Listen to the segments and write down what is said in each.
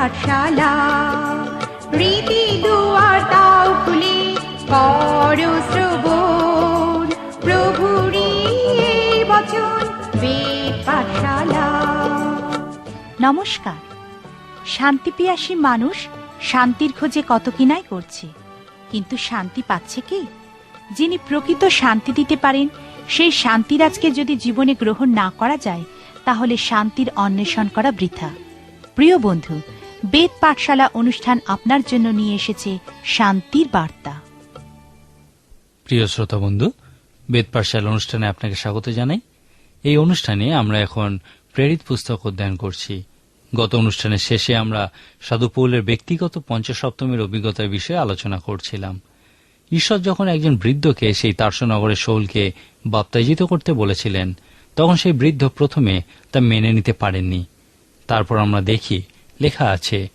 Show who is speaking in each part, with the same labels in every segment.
Speaker 1: পাঠশালা। রীতি দুয়ার তাও খুলে করো শ্রবণ। প্রভুরি বচন পাঠশালা।
Speaker 2: নমস্কার। শান্তিপিয়াসী মানুষ শান্তির খোঁজে কত কিনাই করছে। কিন্তু শান্তি পাচ্ছে কি? যিনি প্রকৃত শান্তি দিতে পারেন, সেই শান্তিরাজকে যদি জীবনে গ্রহণ না করা যায়, তাহলে শান্তির অন্বেষণ করা বৃথা। প্রিয় বন্ধু বেদ পাঠশালা অনুষ্ঠান আপনার জন্য নিয়ে এসেছে শান্তির বার্তা।
Speaker 3: প্রিয় শ্রোতা বন্ধু, বেদ পাঠশালা অনুষ্ঠানে আপনাকে স্বাগত জানাই। এই অনুষ্ঠানে আমরা এখন প্রেরিত পুস্তক অধ্যয়ন করছি। গত অনুষ্ঠানের শেষে আমরা সাধু পৌলের ব্যক্তিগত পঞ্চসপ্তমীর অভিজ্ঞতার বিষয়ে আলোচনা করছিলাম। ঈশ্বর যখন একজন বৃদ্ধকে সেই তার্সনগরের শৌলকে বাপ্তাইজিত করতে বলেছিলেন, তখন সেই বৃদ্ধ প্রথমে তা মেনে নিতে পারেননি। তারপর আমরা দেখি লেখা আছে।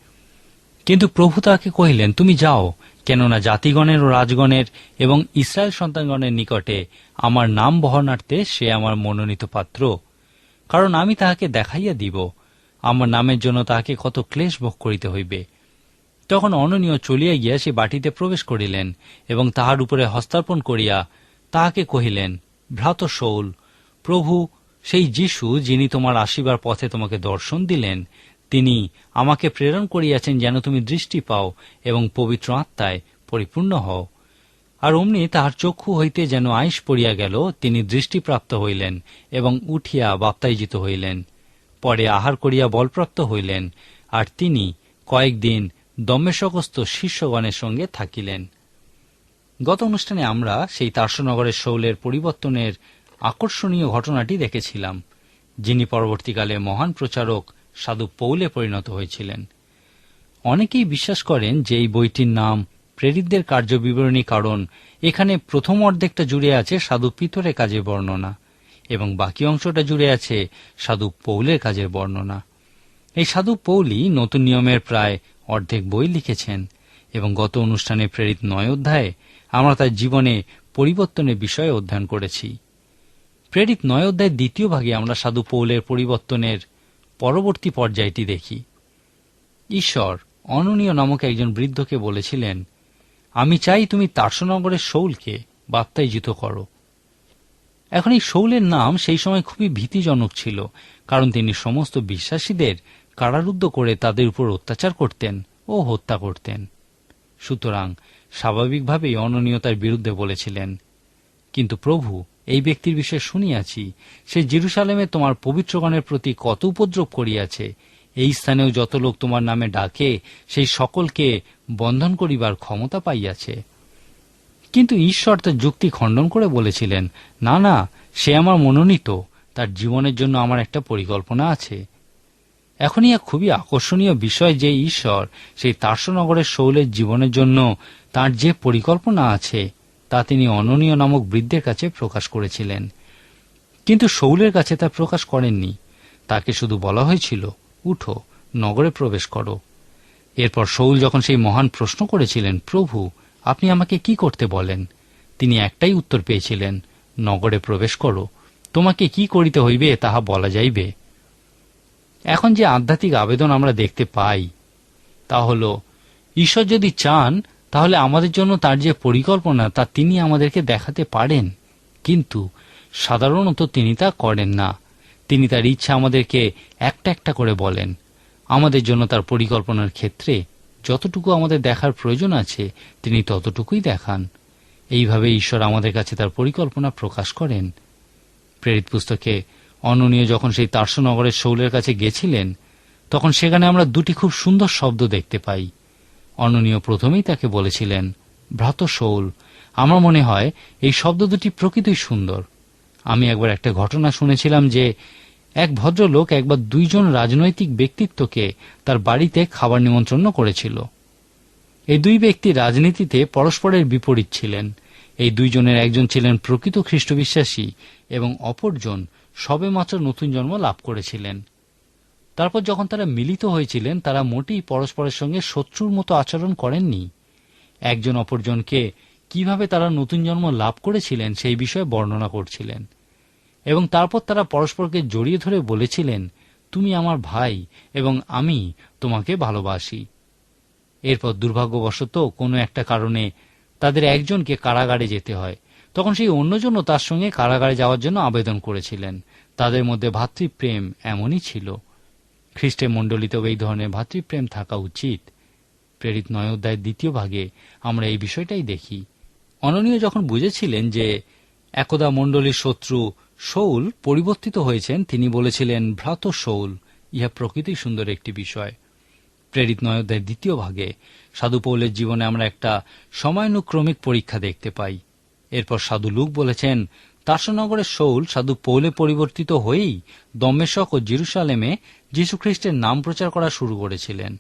Speaker 3: কিন্তু প্রভু তাকে কহিলেন, তুমি যাও, কেননা জাতিগণের ও রাজগণের এবং ইসরায়েল সন্তানগণের নিকটে আমার নাম বহনার্থে সে আমার মনোনীত পাত্র। কারণ আমি তাহাকে দেখাইয়া দিব, আমার নামের জন্য তাহাকে কত ক্লেশ ভোগ করিতে হইবে। তখন অননীয় চলিয়া গিয়া সে বাটিতে প্রবেশ করিলেন এবং তাহার উপরে হস্তার্পণ করিয়া তাহাকে কহিলেন, ভ্রাত শৌল, প্রভু সেই যিশু যিনি তোমার আসিবার পথে তোমাকে দর্শন দিলেন তিনি আমাকে প্রেরণ করিয়াছেন যেন তুমি দৃষ্টি পাও এবং পবিত্র আত্মায় পরিপূর্ণ হও। আর অমনি তাহার চক্ষু হইতে যেন আইস পড়িয়া গেল, তিনি দৃষ্টিপ্রাপ্ত হইলেন এবং উঠিয়া বাপ্তাইজিত হইলেন। পরে আহার করিয়া বলপ্রাপ্ত হইলেন, আর তিনি কয়েকদিন দম্মেশকস্ত শিষ্যগণের সঙ্গে থাকিলেন। গত অনুষ্ঠানে আমরা সেই তার্সনগরের শৌলের পরিবর্তনের আকর্ষণীয় ঘটনাটি দেখেছিলাম, যিনি পরবর্তীকালে মহান প্রচারক সাধু পৌলে পরিণত হয়েছিলেন। অনেকেই বিশ্বাস করেন যে এই বইটির নাম প্রেরিতদের কার্যবিবরণী কারণ এখানে প্রথম অর্ধেকটা জুড়ে আছে সাধু পিতরের কাজের বর্ণনা এবং বাকি অংশটা জুড়ে আছে সাধু পৌলের কাজের বর্ণনা। এই সাধু পৌলই নতুন নিয়মের প্রায় অর্ধেক বই লিখেছেন এবং গত অনুষ্ঠানে প্রেরিত নয় অধ্যায়ে আমরা তার জীবনে পরিবর্তনের বিষয়ে অধ্যয়ন করেছি। প্রেরিত নয় অধ্যায়ের দ্বিতীয় ভাগে আমরা সাধু পৌলের পরিবর্তনের পরবর্তী পর্যায়টি দেখি। ঈশ্বর, অননীয় নামক একজন বৃদ্ধকে বলেছিলেন, আমি চাই তুমি তার্সনগরের শৌলকে বাপ্তাইজিত করো। এখন এই শৌলের নাম সেই সময় খুবই ভীতিজনক ছিল, কারণ তিনি সমস্ত বিশ্বাসীদের কারারুদ্ধ করে তাদের উপর অত্যাচার করতেন ও হত্যা করতেন। সুতরাং স্বাভাবিকভাবেই অননীয়তার বিরুদ্ধে বলেছিলেন কিন্তু প্রভু, এই ব্যক্তির বিষয়ে শুনিয়াছি, সে জিরুসালেমে তোমার পবিত্রগণের প্রতি কত উপদ্রব করিয়াছে। এই স্থানেও যত লোক তোমার নামে ডাকে, সেই সকলকে বন্ধন করিবার ক্ষমতা পাইয়াছে। কিন্তু ঈশ্বর তার যুক্তি খণ্ডন করে বলেছিলেন, না না, সে আমার মনোনীত, তার জীবনের জন্য আমার একটা পরিকল্পনা আছে। এখনই এক খুবই আকর্ষণীয় বিষয় যে ঈশ্বর সেই তার্সনগরের শৌলের জীবনের জন্য তার যে পরিকল্পনা আছে তা তিনি অননীয় নামক বৃদ্ধের কাছে প্রকাশ করেছিলেন। কিন্তু শৌলের কাছে তা প্রকাশ করেননি। তাকে শুধু বলা হয়েছিল, উঠো, নগরে প্রবেশ করো। এরপর শৌল যখন সেই মহান প্রশ্ন করেছিলেন, প্রভু, আপনি আমাকে কি করতে বলেন? তিনি একটাই উত্তর পেয়েছিলেন, নগরে প্রবেশ করো। তোমাকে কি করিতে হইবে তাহা বলা যাইবে। এখন যে আধ্যাত্মিক আবেদন আমরা দেখতে পাই, তা হল, ঈশ্বর যদি চান তাহলে আমাদের জন্য তার যে পরিকল্পনা, তা তিনি আমাদেরকে দেখাতে পারেন। কিন্তু সাধারণত তিনি তা করেন না। তিনি তার ইচ্ছা আমাদেরকে একটা একটা করে বলেন। আমাদের জন্য তার পরিকল্পনার ক্ষেত্রে যতটুকু আমাদের দেখার প্রয়োজন আছে, তিনি ততটুকুই দেখান। এইভাবে ঈশ্বর আমাদের কাছে তার পরিকল্পনা প্রকাশ করেন। প্রেরিত পুস্তকে অননীয় যখন সেই তার্সনগরের শৌলের কাছে গেছিলেন, তখন সেখানে আমরা দুটি খুব সুন্দর শব্দ দেখতে পাই। অননীয় প্রথমেই তাকে বলেছিলেন, ভ্রাত শৌল, আমার মনে হয় এই শব্দ দুটি প্রকৃতই সুন্দর। আমি একবার একটা ঘটনা শুনেছিলাম যে এক ভদ্রলোক একবার দুইজন রাজনৈতিক ব্যক্তিত্বকে তার বাড়িতে খাবার নিমন্ত্রণ করেছিল। এই দুই ব্যক্তি রাজনীতিতে পরস্পরের বিপরীত ছিলেন। এই দুইজনের একজন ছিলেন প্রকৃত খ্রিস্ট বিশ্বাসী এবং অপরজন সবেমাত্র নতুন জন্ম লাভ করেছিলেন। তারপর যখন তারা মিলিত হয়েছিলেন, তারা মোটেই পরস্পরের সঙ্গে শত্রুর মতো আচরণ করেননি। একজন অপরজনকে কীভাবে তারা নতুন জন্ম লাভ করেছিলেন সেই বিষয়ে বর্ণনা করছিলেন। এবং তারপর তারা পরস্পরকে জড়িয়ে ধরে বলেছিলেন, তুমি আমার ভাই এবং আমি তোমাকে ভালোবাসি। এরপর দুর্ভাগ্যবশত কোনো একটা কারণে তাদের একজনকে কারাগারে যেতে হয়। তখন সেই অন্যজনও তার সঙ্গে কারাগারে যাওয়ার জন্য আবেদন করেছিলেন। তাদের মধ্যে ভাতৃপ্রেম এমনই ছিল। খ্রিস্টের মণ্ডলীতেও এই ধরনের ভাতৃপ্রেম থাকা উচিত। প্রেরিত নয় অধ্যায়ের দ্বিতীয় ভাগে আমরা এই বিষয়টাই দেখি। অননীয় যখন বুঝেছিলেন যে একদা মণ্ডলীর শত্রু শৌল পরিবর্তিত হয়েছেন, তিনি বলেছিলেন, ভ্রাত শৌল, ইহা প্রকৃতি সুন্দর একটি বিষয়। প্রেরিত নয় অধ্যায়ের দ্বিতীয় ভাগে সাধু পৌলের জীবনে আমরা একটা সময়ানুক্রমিক পরীক্ষা দেখতে পাই। এরপর সাধু লুক বলেছেন তার্সনগরের শৌল সাধু পৌলে পরিবর্তিত হয়েই দম্মেশক ও জিরুসালেমে যীশুখ্রিস্টের নাম প্রচার করা শুরু করেছিলেন।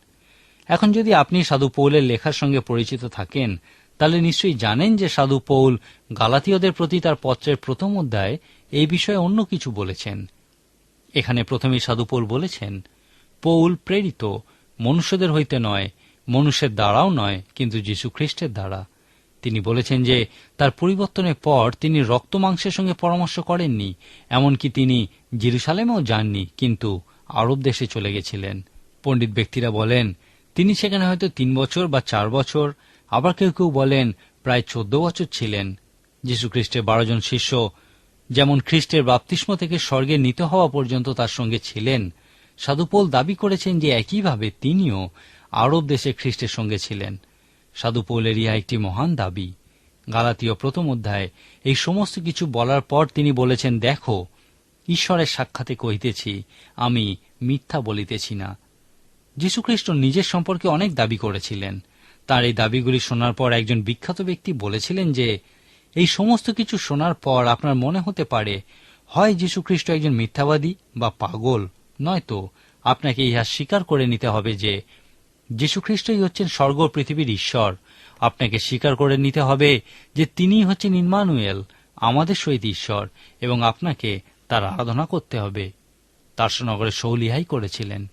Speaker 3: এখন যদি আপনি সাধু পৌলের লেখার সঙ্গে পরিচিত থাকেন, তাহলে নিশ্চয়ই জানেন যে সাধু পৌল গালাতীয়দের প্রতি তার পত্রের প্রথম অধ্যায় এই বিষয়ে অন্য কিছু বলেছেন। এখানে প্রথমেই সাধু পৌল বলেছেন, পৌল প্রেরিত, মনুষ্যদের হইতে নয়, মনুষ্যের দ্বারাও নয়, কিন্তু যীশু খ্রিস্টের দ্বারা। তিনি বলেছেন যে, তার পরিবর্তনের পর তিনি রক্ত মাংসের সঙ্গে পরামর্শ করেননি, এমনকি তিনি জিরুসালেমেও যাননি, কিন্তু আরব দেশে চলে গেছিলেন। পণ্ডিত ব্যক্তিরা বলেন, তিনি সেখানে হয়তো তিন বছর বা চার বছর, আবার কেউ কেউ বলেন প্রায় চোদ্দ বছর ছিলেন। যীশু খ্রিস্টের বারো জন শিষ্য যেমন খ্রিস্টের বাপ্তিস্ম থেকে স্বর্গে নিতে হওয়া পর্যন্ত তার সঙ্গে ছিলেন। সাধুপোল দাবি করেছেন যে একইভাবে তিনিও আরব দেশে খ্রিস্টের সঙ্গে ছিলেন। সাধুপোলের ইহা একটি মহান দাবি। গালাতীয় প্রথম অধ্যায় এই সমস্ত কিছু বলার পর তিনি বলেছেন, দেখো, ঈশ্বরের সাক্ষাতে কহিতেছি, আমি মিথ্যা বলিতেছি না। যীশুখ্রিস্ট নিজের সম্পর্কে অনেক দাবি করেছিলেন। তার এই দাবিগুলি শোনার পর একজন বিখ্যাত ব্যক্তি বলেছিলেন যে, এই সমস্ত কিছু শোনার পর আপনার মনে হতে পারে, হয় যীশুখ্রিস্ট একজন মিথ্যাবাদী বা পাগল। নয়তো আপনাকে ইহা স্বীকার করে নিতে হবে যে যীশুখ্রিস্টই হচ্ছেন স্বর্গ পৃথিবীর ঈশ্বর। আপনাকে স্বীকার করে নিতে হবে যে তিনিই হচ্ছেন ইনমানুয়েল আমাদের সহিত ঈশ্বর, এবং আপনাকে তার আরাধনা করতে হবে। তার্সনগরে শৌলিহাই করেছিলেন।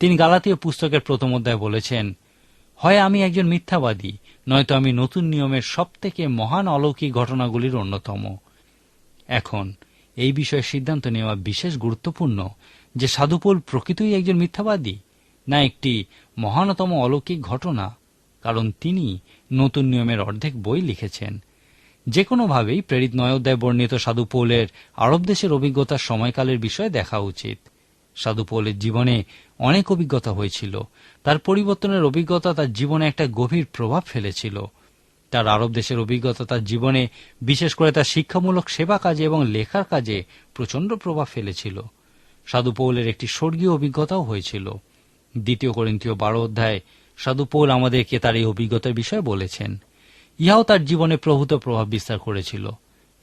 Speaker 3: তিনি গালাতীয় পুস্তকের প্রথম অধ্যায় বলেছেন, হয় আমি একজন মিথ্যাবাদী, নয়তো আমি নতুন নিয়মের সবথেকে মহান অলৌকিক ঘটনাগুলির অন্যতম। এখন এই বিষয়ে সিদ্ধান্ত নেওয়া বিশেষ গুরুত্বপূর্ণ যে সাধুপোল প্রকৃতই একজন মিথ্যাবাদী? না একটি মহানতম অলৌকিক ঘটনা, কারণ তিনি নতুন নিয়মের অর্ধেক বই লিখেছেন। যে কোনোভাবেই প্রেরিত নয় অধ্যায় বর্ণিত সাধু পৌলের আরব দেশের অভিজ্ঞতার সময়কালের বিষয়ে দেখা উচিত। সাধু পৌলের জীবনে অনেক অভিজ্ঞতা হয়েছিল। তার পরিবর্তনের অভিজ্ঞতা তার জীবনে একটা গভীর প্রভাব ফেলেছিল। তার আরব দেশের অভিজ্ঞতা তার জীবনে বিশেষ করে তার শিক্ষামূলক সেবা কাজে এবং লেখার কাজে প্রচণ্ড প্রভাব ফেলেছিল। সাধু পৌলের একটি স্বর্গীয় অভিজ্ঞতাও হয়েছিল। দ্বিতীয় করিন্থীয় বারো অধ্যায় সাধুপৌল আমাদেরকে তার এই অভিজ্ঞতার বিষয়ে বলেছেন। ইহাও তার জীবনে প্রভূত প্রভাব বিস্তার করেছিল।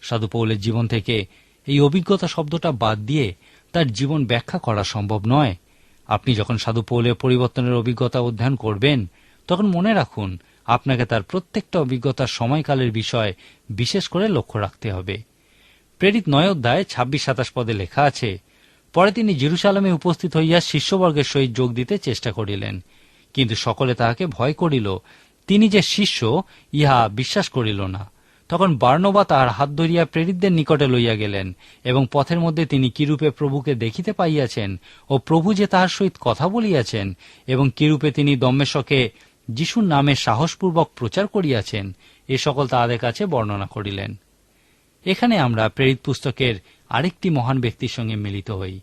Speaker 3: সাধুপৌলের জীবন থেকে এই অভিজ্ঞতা শব্দটা বাদ দিয়ে তার জীবন ব্যাখ্যা করা সম্ভব নয়। আপনি যখন সাধুপৌলের পরিবর্তনের অভিজ্ঞতা অধ্যয়ন করবেন, তখন মনে রাখুন, আপনাকে তার প্রত্যেকটা অভিজ্ঞতার সময়কালের বিষয় বিশেষ করে লক্ষ্য রাখতে হবে। প্রেরিত নয় অধ্যায় ছাব্বিশ সাতাশ পদে লেখা আছে পরে তিনি জিরুসালামে উপস্থিত হইয়া শিষ্যবর্গের সহিত যোগ দিতে চেষ্টা করিলেন। কিন্তু সকলে তাহাকে ভয় করিল। তিনি যে শিষ্য, ইহা বিশ্বাস করিল না। তখন বার্নবা তাহার হাত ধরিয়া প্রেরিতদের নিকটে লইয়া গেলেন এবং পথের মধ্যে তিনি কিরূপে প্রভুকে দেখিতে পাইয়াছেন ও প্রভু যে তাহার সহিত কথা বলিয়াছেন এবং কিরূপে তিনি দম্মেশকে যিশুর নামে সাহসপূর্বক প্রচার করিয়াছেন, এ সকল তাহাদের কাছে বর্ণনা করিলেন। এখানে আমরা প্রেরিত পুস্তকের আরেকটি মহান ব্যক্তির সঙ্গে মিলিত হই।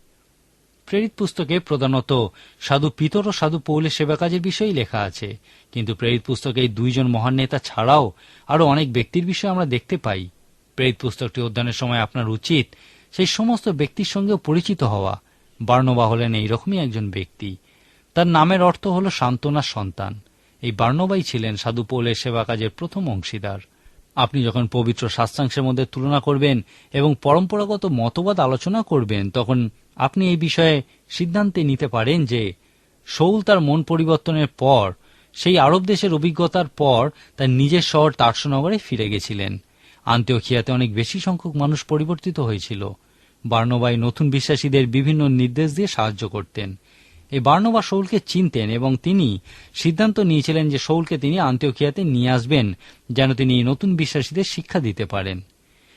Speaker 3: প্রেরিত পুস্তকে প্রধানত সাধু পিতর ও সাধু পৌলের সেবা কাজের বিষয়েই লেখা আছে। কিন্তু প্রেরিত পুস্তকে এই দুইজন মহান নেতা ছাড়াও আরও অনেক ব্যক্তির বিষয়ে আমরা দেখতে পাই। প্রেরিত পুস্তকটি অধ্যয়নের সময় আপনার উচিত সেই সমস্ত ব্যক্তির সঙ্গেও পরিচিত হওয়া। বার্নবা হলেন এইরকমই একজন ব্যক্তি। তার নামের অর্থ হল সান্ত্বনার সন্তান। এই বার্নবাই ছিলেন সাধু পৌলের সেবা কাজের প্রথম অংশীদার। আপনি যখন পবিত্র শাস্ত্রাংশের মধ্যে তুলনা করবেন এবং পরম্পরাগত মতবাদ আলোচনা করবেন, তখন আপনি এই বিষয়ে সিদ্ধান্তে নিতে পারেন যে শৌল তার মন পরিবর্তনের পর, সেই আরব দেশের অভিজ্ঞতার পর তার নিজের শহর তারসনগরে ফিরে গেছিলেন। আন্তঃখিয়াতে অনেক বেশি সংখ্যক মানুষ পরিবর্তিত হয়েছিল। বার্নবাই নতুন বিশ্বাসীদের বিভিন্ন নির্দেশ দিয়ে সাহায্য করতেন। এই বার্নবা শৌলকে চিনতেন এবং তিনি সিদ্ধান্ত নিয়েছিলেন যে শৌলকে তিনি আন্তেওখিয়াতে নিয়ে আসবেন, যেন তিনি নতুন বিশ্বাসীদের শিক্ষা দিতে পারেন।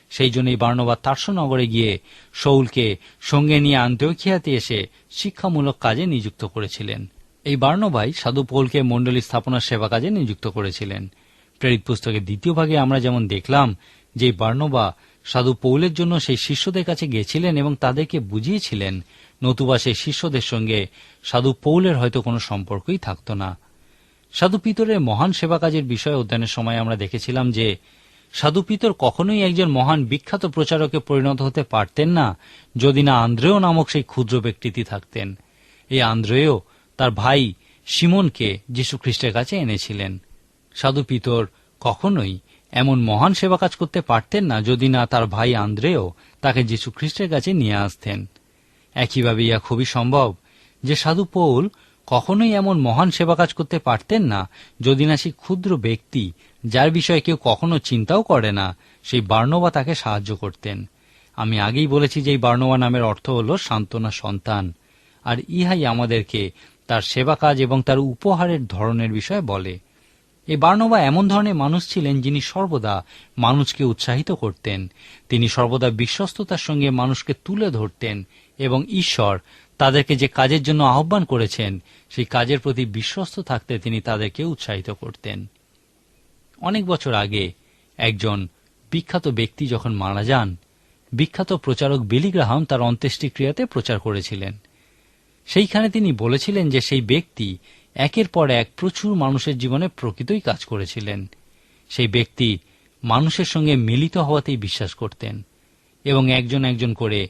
Speaker 3: সেই জন্যই বার্নবা তার্স গিয়ে শৌলকে সঙ্গে নিয়ে আন্তখিয়াতে এসে শিক্ষামূলক কাজে নিযুক্ত করেছিলেন। এই বার্নবাই সাধু পৌলকে মণ্ডলী স্থাপনার সেবা কাজে নিযুক্ত করেছিলেন। প্রেরিত পুস্তকের দ্বিতীয় ভাগে আমরা যেমন দেখলাম যে বার্নবা সাধু পৌলের জন্য সেই শিষ্যদের কাছে গেছিলেন এবং তাদেরকে বুঝিয়েছিলেন নতুবা সেই শিষ্যদের সঙ্গে সাধু পৌলের হয়তো কোনো সম্পর্কই থাকত না। সাধু পিতরের মহান সেবা কাজের বিষয়ে অধ্যয়নের সময় আমরা দেখেছিলাম যে, সাধু পিতর কখনোই একজন মহান বিখ্যাত প্রচারকে পরিণত হতে পারতেন না, যদি না আন্দ্রেয় নামক সেই ক্ষুদ্র ব্যক্তিটি থাকতেন। এই আন্দ্রেয় তার ভাই সিমনকে যীশু খ্রিস্টের কাছে এনেছিলেন। সাধু পিতর কখনোই এমন মহান সেবা কাজ করতে পারতেন না, যদি না তার ভাই আন্দ্রেও তাকে যীশু খ্রিস্টের কাছে নিয়ে আসতেন। একইভাবে ইয়া খুবই সম্ভব যে সাধু পৌল কখনোই এমন মহান সেবা কাজ করতে পারতেন না, যদি না সেই ক্ষুদ্র ব্যক্তি, যার বিষয়ে কেউ কখনো চিন্তাও করে না, সেই বার্নবা তাকে সাহায্য করতেন। আমি আগেই বলেছি যে এই বার্নবা নামের অর্থ হল সান্ত্বনা সন্তান, আর ইহাই আমাদেরকে তার সেবা কাজ এবং তার উপহারের ধরনের বিষয়ে বলে। এই বার্নবা এমন ধরনের মানুষ ছিলেন যিনি সর্বদা মানুষকে উৎসাহিত করতেন, তিনি সর্বদা বিশ্বস্ততার সঙ্গে মানুষকে তুলে ধরতেন এবং ঈশ্বর তাদেরকে যে কাজের জন্য আহ্বান করেছেন, সেই কাজের প্রতি বিশ্বস্ত থাকতে তিনি তাদেরকে উৎসাহিত করতেন। অনেক বছর আগে একজন বিখ্যাত ব্যক্তি যখন মারা যান, বিখ্যাত প্রচারক বিলিগ্রাহাম তার অন্ত্যেষ্টিক্রিয়াতে প্রচার করেছিলেন। সেইখানে তিনি বলেছিলেন যে সেই ব্যক্তি একের পর এক প্রচুর মানুষের জীবনে প্রকৃতই কাজ করেছিলেন। সেই ব্যক্তি মানুষের সঙ্গে মিলিত হওয়াতেই বিশ্বাস করতেন এবং একজন একজন করে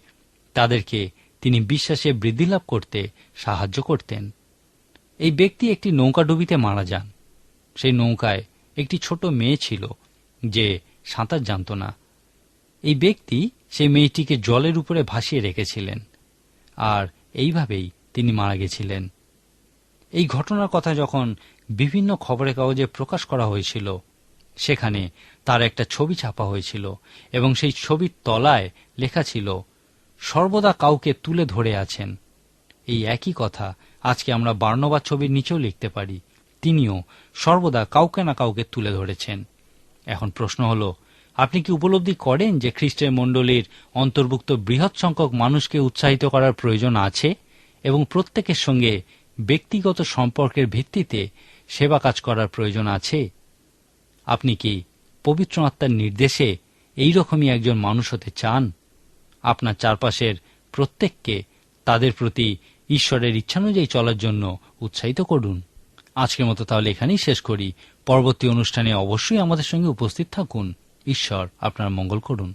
Speaker 3: তাদেরকে তিনি বিশ্বাসে বৃদ্ধি লাভ করতে সাহায্য করতেন। এই ব্যক্তি একটি নৌকাডুবিতে মারা যান। সেই নৌকায় একটি ছোট মেয়ে ছিল যে সাঁতার জানত না। এই ব্যক্তি সেই মেয়েটিকে জলের উপরে ভাসিয়ে রেখেছিলেন আর এইভাবেই তিনি মারা গেছিলেন। এই ঘটনার কথা যখন বিভিন্ন খবরের কাগজে প্রকাশ করা হয়েছিল, সেখানে তার একটা ছবি ছাপা হয়েছিল এবং সেই ছবির তলায় লেখা ছিল সর্বদা কাউকে তুলে ধরে আছেন। এই একই কথা আজকে আমরা বার্নবা ছবির নিচেও লিখতে পারি। তিনিও সর্বদা কাউকে না কাউকে তুলে ধরেছেন। এখন প্রশ্ন হল, আপনি কি উপলব্ধি করেন যে খ্রিস্টের মণ্ডলীর অন্তর্ভুক্ত বৃহৎ সংখ্যক মানুষকে উৎসাহিত করার প্রয়োজন আছে এবং প্রত্যেকের সঙ্গে ব্যক্তিগত সম্পর্কের ভিত্তিতে সেবা কাজ করার প্রয়োজন আছে? আপনি কি পবিত্র আত্মার নির্দেশে এইরকমই একজন মানুষ হতে চান? আপনার চারপাশের প্রত্যেককে তাদের প্রতি ঈশ্বরের ইচ্ছানুযায়ী চলার জন্য উৎসাহিত করুন। আজকের মতো তাহলে এখানেই শেষ করি। পরবর্তী অনুষ্ঠানে অবশ্যই আমাদের সঙ্গে উপস্থিত থাকুন। ঈশ্বর আপনার মঙ্গল করুন।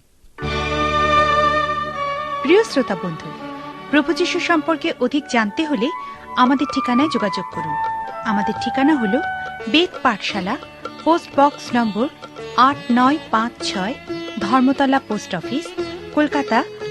Speaker 2: প্রিয় শ্রোতা বন্ধু, প্রভু যীশু সম্পর্কে অধিক জানতে হলে আমাদের ঠিকানায় যোগাযোগ করুন। আমাদের ঠিকানা হল বেদ পাঠশালা, পোস্ট বক্স নম্বর আট নয় পাঁচ ছয়, ধর্মতলা পোস্ট অফিস, কলকাতা